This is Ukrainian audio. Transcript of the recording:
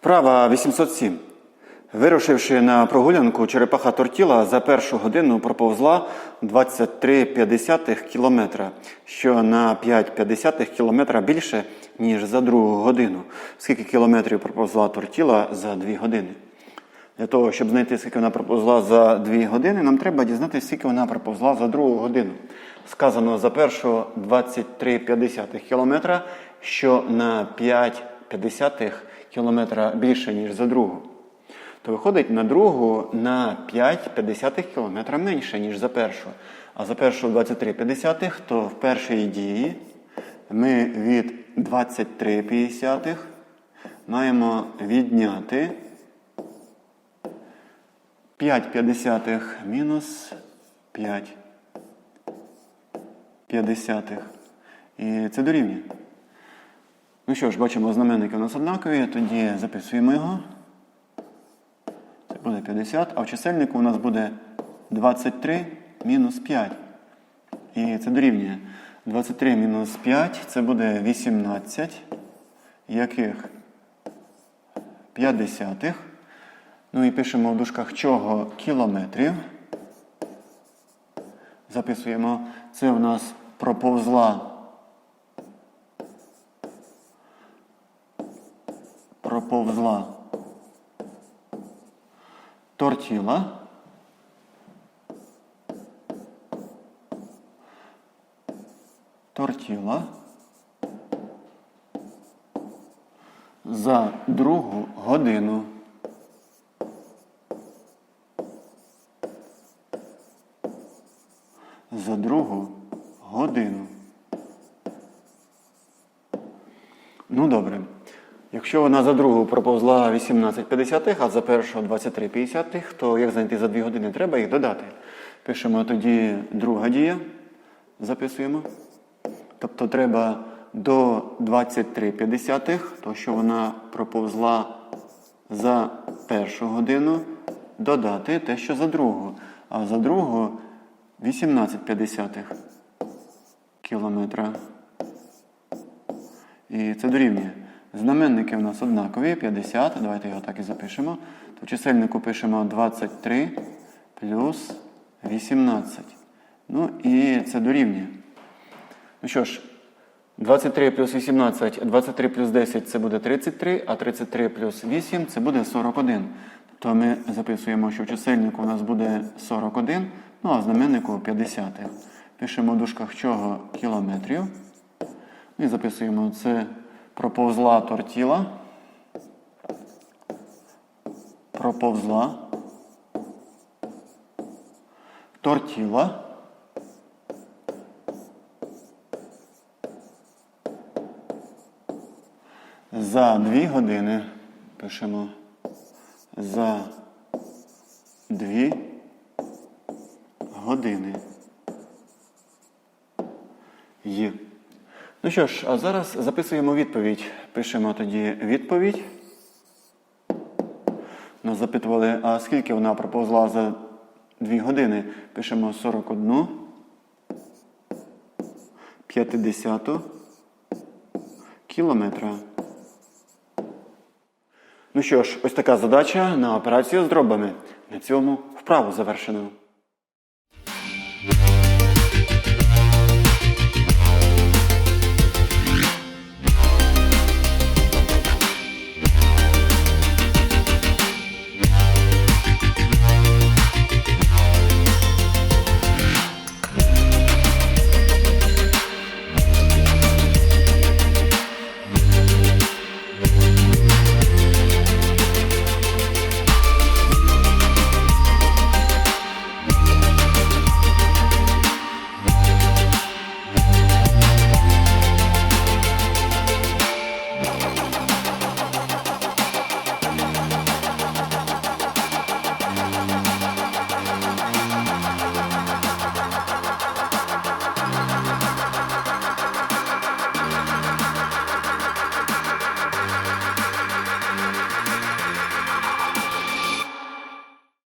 Вправа 807. Вирушивши на прогулянку, черепаха тортіла за першу годину проповзла 23,5 кілометра, що на 5,5 кілометра більше, ніж за другу годину. Скільки кілометрів проповзла тортіла за 2 години? Для того, щоб знайти, скільки вона проповзла за 2 години, нам треба дізнатися, скільки вона проповзла за другу годину. Сказано за першу 23,5 кілометра, що на 5,5 кілометра більше, ніж за другу. То виходить на другу на 5,5 кілометра менше, ніж за першу. А за першу 23,5, то в першій дії ми від 23,5 маємо відняти 5,5 мінус 5,5. І це дорівнює. Ну що ж, бачимо, знаменники у нас однакові, тоді записуємо його. Це буде 50, а в чисельнику у нас буде 23 мінус 5. І це дорівнює. 23 мінус 5 це буде 18, яких 50. Ну і пишемо в дужках чого кілометрів. Записуємо, це у нас проповзла. Проповзла тортіла. Тортіла. За другу годину. За другу годину. Ну, добре. Якщо вона за другу проповзла 18,50, а за першу 23,50, то як знайти за 2 години? Треба їх додати. Пишемо тоді друга дія. Записуємо. Тобто треба до 23,50, то що вона проповзла за першу годину, додати те, що за другу. А за другу 18,50 кілометра. І це дорівнює. Знаменники у нас однакові, 50. Давайте його так і запишемо. То в чисельнику пишемо 23 плюс 18. Ну і це дорівнює. Ну що ж, 23 плюс 18, 23 плюс 10 це буде 33, а 33 плюс 8 це буде 41. Тобто ми записуємо, що в чисельнику у нас буде 41, ну а в знаменнику 50. Пишемо в дужках чого кілометрів. І записуємо це проповзла тортіла. Проповзла. Тортіла. За дві години пишемо за дві години. Є. Ну що ж, а зараз записуємо відповідь. Пишемо тоді відповідь. Нас запитували, а скільки вона проповзла за 2 години. Пишемо 41. 50 кілометра. Ну що ж, ось така задача на операцію з дробами. На цьому вправу завершено.